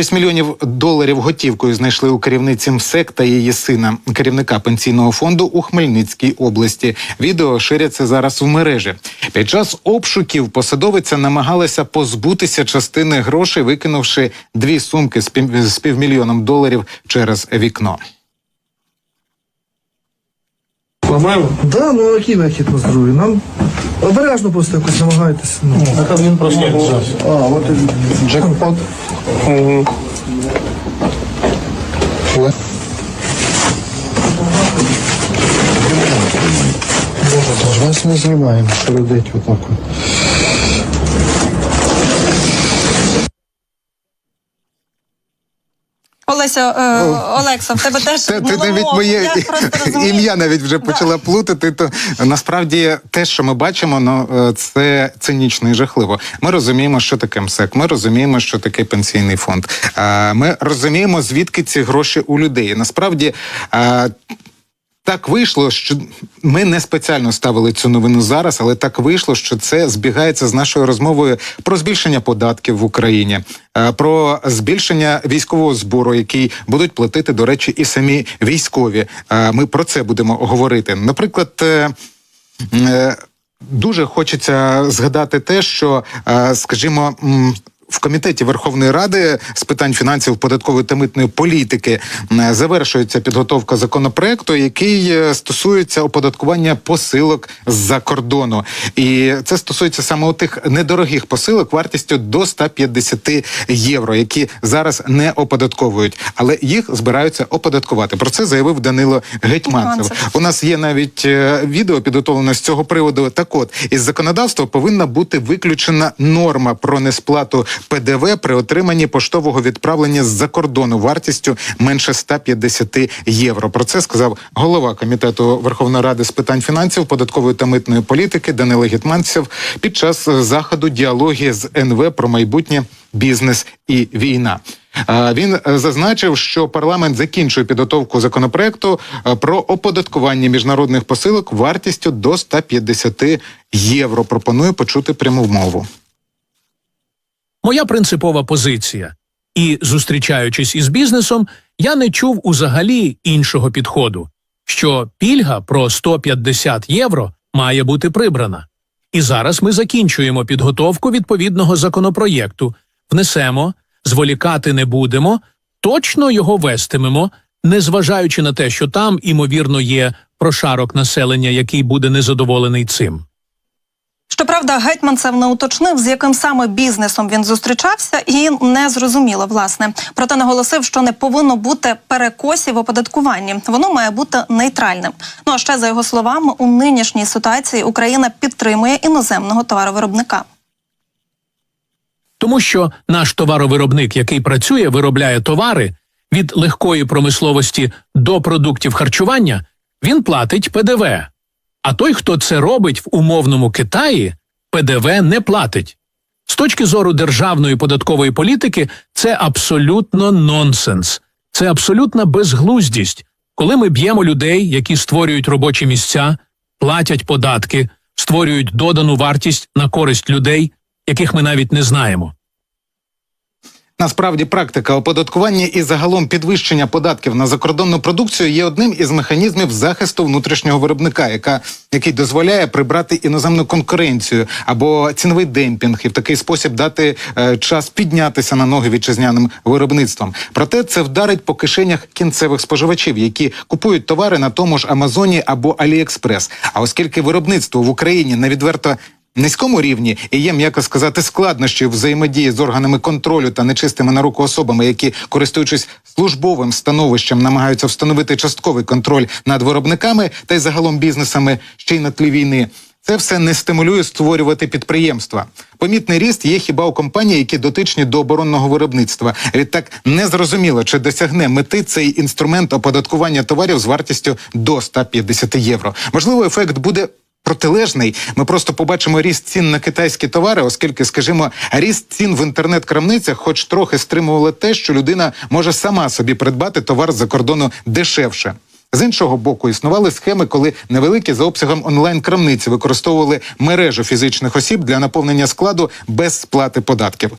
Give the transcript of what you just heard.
6 мільйонів доларів готівкою знайшли у керівниці МСЕК та її сина, керівника пенсійного фонду у Хмельницькій області. Відео ширяться зараз в мережі. Під час обшуків посадовиця намагалася позбутися частини грошей, викинувши дві сумки з пів- з півмільйоном доларів через вікно. Ламаємо? Да, ну який вихід на здоров'я? Нам обережно просто якось намагайтеся. Ну. А там він просто. А, от і джекпот. Боже, вас не знімаємо, що родить отак. Олеся, е, Олекса, в тебе теж Ти, ти навіть моє ім'я навіть вже почала плутати. То насправді те, що ми бачимо, ну е, це цинічно і жахливо. Ми розуміємо, що таке МСЕК, Ми розуміємо, що таке пенсійний фонд. Ми розуміємо, звідки ці гроші у людей. Насправді. Так вийшло, що ми не спеціально ставили цю новину зараз, але так вийшло, що це збігається з нашою розмовою про збільшення податків в Україні, е, про збільшення військового збору, який будуть платити, до речі, і самі військові. Е, Ми про це будемо говорити. Наприклад. е, Дуже хочеться згадати те, що, скажімо, в комітеті Верховної Ради з питань фінансів, податкової та митної політики завершується підготовка законопроекту, який е, стосується оподаткування посилок з-за кордону. І це стосується саме тих недорогих посилок вартістю до 150 євро, які зараз не оподатковують, але їх збираються оподаткувати. Про це заявив Данило Гетьманцев. У нас є навіть е, відео підготовлене з цього приводу. Так от із законодавства повинна бути виключена норма про несплату ПДВ при отриманні поштового відправлення з-за кордону вартістю менше 150 євро. Про це сказав голова комітету Верховної Ради з питань фінансів, податкової та митної політики Данило Гетманцев під час заходу діалоги з НВ про майбутнє бізнес і війна. Він е, зазначив, що парламент закінчує підготовку законопроекту е, про оподаткування міжнародних посилок вартістю до 150 євро. Пропоную почути пряму мову. Моя принципова позиція. І зустрічаючись із бізнесом, я не чув узагалі іншого підходу, що пільга про 150 євро має бути прибрана. І зараз ми закінчуємо підготовку відповідного законопроєкту, внесемо, зволікати не будемо, точно його вестимемо, незважаючи на те, що там, імовірно, є прошарок населення, який буде незадоволений цим. Щоправда, гетьманцев не уточнив, з яким саме бізнесом він зустрічався, і не зрозуміло, власне. Проте наголосив, що не повинно бути перекосів оподаткуванні. Воно має бути нейтральним. Ну а ще за його словами, у нинішній ситуації Україна підтримує іноземного товаровиробника. Тому що наш товаровиробник, який працює, виробляє товари від легкої промисловості до продуктів харчування, він платить ПДВ. А той, хто це робить в умовному Китаї, ПДВ не платить. З точки зору державної податкової політики, це абсолютно нонсенс, це абсолютна безглуздість, коли ми б'ємо людей, які створюють робочі місця, платять податки, створюють додану вартість на користь людей, яких ми навіть не знаємо. Насправді практика оподаткування і загалом підвищення податків на закордонну продукцію є одним із механізмів захисту внутрішнього виробника, яка який дозволяє прибрати іноземну конкуренцію або ціновий демпінг і в такий спосіб дати е, час піднятися на ноги вітчизняним виробництвом. Проте це вдарить по кишенях кінцевих споживачів, які купують товари на тому ж Амазоні або Аліекспрес. А оскільки виробництво в Україні на відверто низькому рівні і є, м'яко сказати, складнощі взаємодії з органами контролю та нечистими на руку особами, які, користуючись службовим становищем, намагаються встановити частковий контроль над виробниками та й загалом бізнесами ще й на тлі війни. Це все не стимулює створювати підприємства. Помітний ріст є хіба у компаній, які дотичні до оборонного виробництва. Відтак не зрозуміло, чи досягне мети цей інструмент оподаткування товарів з вартістю до 150 євро. Можливо, ефект буде протилежний. Ми просто побачимо ріст цін на китайські товари, оскільки, скажімо, ріст цін в інтернет-крамницях, хоч трохи стримувало те, що людина може сама собі придбати товар з-за кордону дешевше. З іншого боку, існували схеми, коли невеликі за обсягом онлайн-крамниці використовували мережу фізичних осіб для наповнення складу без сплати податків.